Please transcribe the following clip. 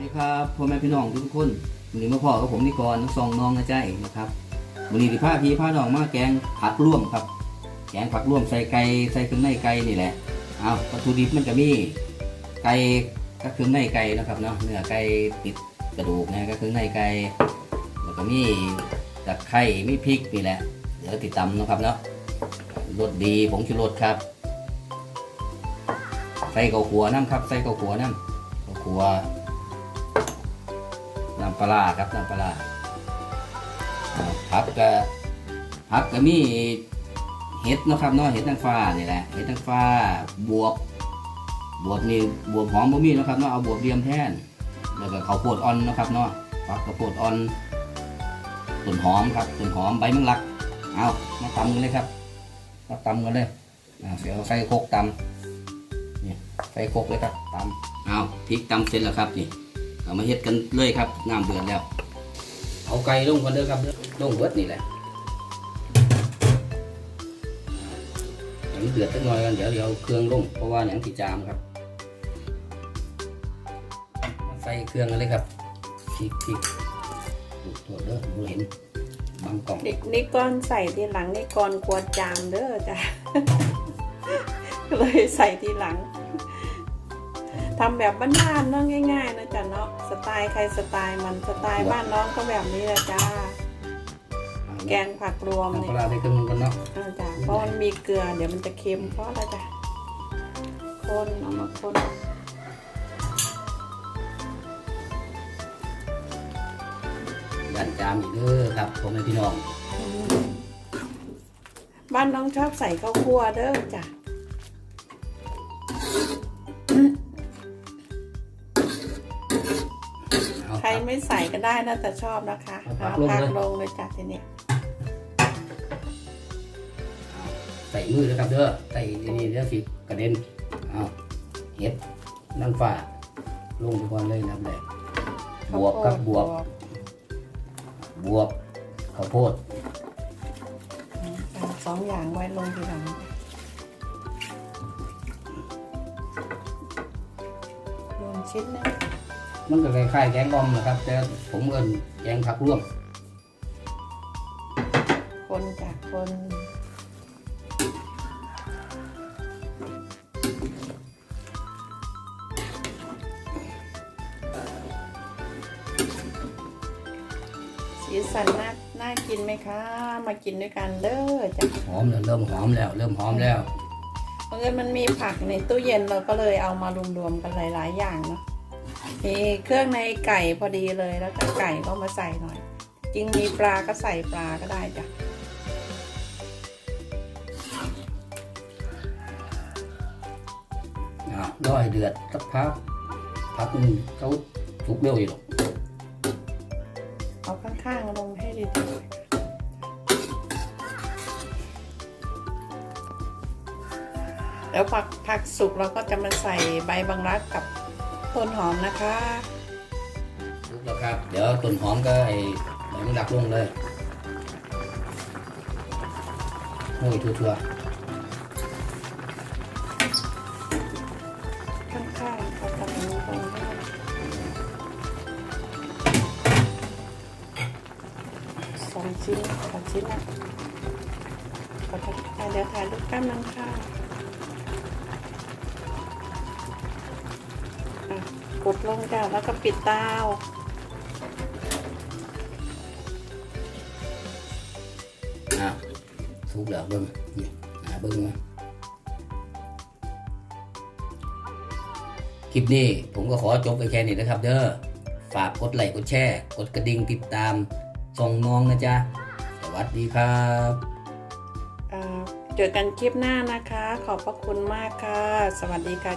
ดีครับพ่อแม่พี่น้องทุกคนวันนี้มาพ่อกับผมนิกรทั้งสองน้องนะจ๊ะเองนะครับวันนี้ที่พาพี่พาน้องมาแกงผักร่วมครับ แกงผักร่วมใส่ไก่ใส่เครื่องในไก่นี่แหละเอาวัตถุดิบมันจะมีไก่กับเครื่องในไก่นะครับเนาะเนื้อไก่ติดกระดูกนะก็เครื่องในไก่แล้วก็มีตะไคร้มีพริกนี่แหละเดี๋ยวติดตำนะครับเนาะรสดีผงชูรสครับใส่ข้าขัวน้ำครับใส่ข้าขัวน้ำข้าวขัว ปลาครับน้ำปลาผักก็ผักก็มีเห็ดนะครับเนาะเห็ดนางฟ้านี่แหละเห็ดนางฟ้าบวบบวบนี่บวบหอมบ่มีเนะครับเนาะเอาบวบเรียมแทนแล้วก็ข้าวโพดอ่อนนะครับเนาะผักข้าวโพดอ่อนต้นหอมครับต้นหอมใบมังลักเอามาตำกันเลยครับมาตำกันเลยเดี๋ยวใส่โคกตำนี่ใส่โคกเลยครับตำเอาพริกตำเสร็จแล้วครับนี่ เอามาเฮ็ดกันเลยครับน้ำเดือดแล้ว เอาไก่ลงกันเด้อครับเด้อลงเบิดนี่แหละอันนี้เดือดสักหน่อยกันเดี๋ยวเดี๋ยวเอาเครื่องลงเพราะว่าหนังติจามครับมาใส่เครื่องกันเลยครับพริกพริกดูตัวเด้อดูเห็นบางกล่องเด็กนี่ก้อนใส่ทีหลังนี่ก้อนกลัวจามเด้อจ้ะก็เลยใส่ทีหลัง ทำแบบบ้านๆเนาะง่ายๆนะจ๊ะเนาะสไตล์ใครสไตล์มันสไตล์บ้านน้องก็แบบนี้แหละจ้า แกงผักรวมน้ำปเนี่ลายร้าใส่เครื่องนึงกันเนาะเอาจ้ะเพราะมันมีเกลือเดี๋ยวมันจะเค็มเพราะอะไรจ้ะคนเอามาคนยันจามอีกเด้อครับผมเป็นพี่น้องบ้านน้องชอบใส่ข้าวคั่วเด้อจ้ะ ไม่ใส่ก็ได้นะแต่ชอบนะคะเอาผัเอากลงพักเลยลงเลยจ้ะทีเนี้ยใส่มือนะครับเด้อใส่นี่เดี๋ยวสิกระเด็นเอาเห็ดนางฟ้าลงไปก่อนเลยน้ำแดงบวบครับบวบบวบข้าวโพดเอาสองอย่างไว้ลงทีหลังรวมชิ้นหนึง มันก็คล้ายๆแกงอ่อมนะครับ แต่ผมเอิ้นแกงผักร่วม คนจากคนสีสันน่าน่ากินไหมคะ มากินด้วยกันเด้อจ้ะหอมแล้วเริ่มหอมแล้ว เริ่มหอมแล้ว เพราะเอิญมันมีผักในตู้เย็นเราก็เลยเอามารวมๆกันหลาย ๆ อย่างเนาะ มีเครื่องในไก่พอดีเลยแล้วก็ไก่ก็มาใส่หน่อย จริงมีปลาก็ใส่ปลาก็ได้จ้ะอะร้อยเดือดสักพักพักหนึงเขาสุกเร็วอยู่หรอกเอาข้างๆลงให้ดีๆแล้วผักผักสุกเราก็จะมาใส่ใบบางรักกับ ต้นหอมนะคะสุกแล้วครับ เดี๋ยวต้นหอมก็ไอ้ใบมันดักลงเลยโอ้ยทั่วข้างๆเอาตรงนี้ลงให้สองชิ้นสองชิ้นนะขอถ่ายเดี๋ยวถ่ายรูปแป๊บนึงค่ะ กดลงจ้ะแล้วก็ปิดเตาๆอะสุกแล้วเบิ้งนี่อะเบิ้งมาคลิปนี้ผมก็ขอจบไปแค่นี้นะครับ เด้อฝากกดไลค์กดแชร์ กดกระดิ่งติดตามส่งน้องนะจ๊ะ สวัสดีครับอ่าเจอกันคลิปหน้านะคะ ขอบพระคุณมากค่ะ สวัสดีค่ะ